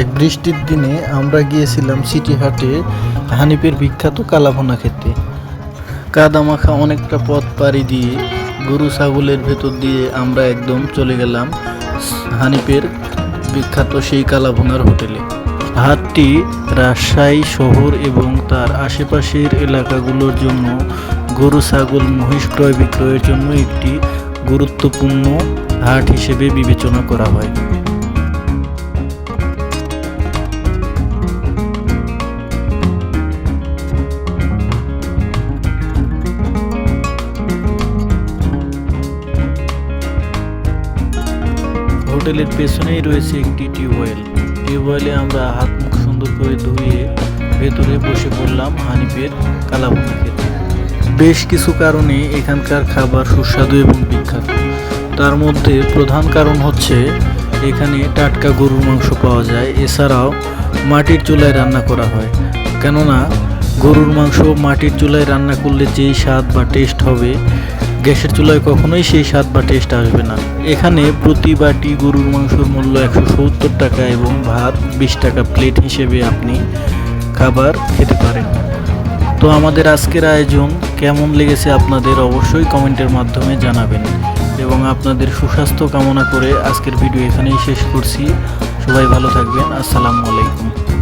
এক বৃষ্টির দিনে আমরা গিয়েছিলাম সিটি হাটে হানিফের বিখ্যাত কালাভুনা খেতে। কাদামাখা অনেকটা পথ পাড়ি দিয়ে গরু ছাগলের ভেতর দিয়ে আমরা একদম চলে গেলাম হানিফের বিখ্যাত সেই কালাভুনার হোটেলে। হাটটি রাজশাহী শহর এবং তার আশেপাশের এলাকাগুলোর জন্য গরু ছাগল মহিষ ক্রয় বিক্রয়ের জন্য একটি গুরুত্বপূর্ণ হাট হিসেবে বিবেচনা করা হয়। হোটেলের পেছনেই রয়েছে একটি টিউবওয়েল। টিউবওয়েলে আমরা হাত মুখ সুন্দর করে ধুয়ে ভেতরে বসে পড়লাম হানিফের কালাভুনা খেতে। বেশ কিছু কারণে এখানকার খাবার সুস্বাদু এবং বিখ্যাত। তার মধ্যে প্রধান কারণ হচ্ছে এখানে টাটকা গরুর মাংস পাওয়া যায়। এছাড়াও মাটির চুলায় রান্না করা হয়। কেননা গরুর মাংস মাটির চুলায় রান্না করলে যেই স্বাদ বা টেস্ট হবে গ্যাসের চুলায় কখনোই সেই স্বাদ বা টেস্ট আসবে না। এখানে প্রতি বাটি গরুর মাংসের মূল্য একশো সত্তর টাকা এবং ভাত বিশ টাকা প্লেট হিসেবে আপনি খাবার খেতে পারেন। তো আমাদের আজকের আয়োজন কেমন লেগেছে আপনাদের অবশ্যই কমেন্টের মাধ্যমে জানাবেন এবং আপনাদের সুস্বাস্থ্য কামনা করে আজকের ভিডিও এখানেই শেষ করছি। সবাই ভালো থাকবেন। আসসালামু আলাইকুম।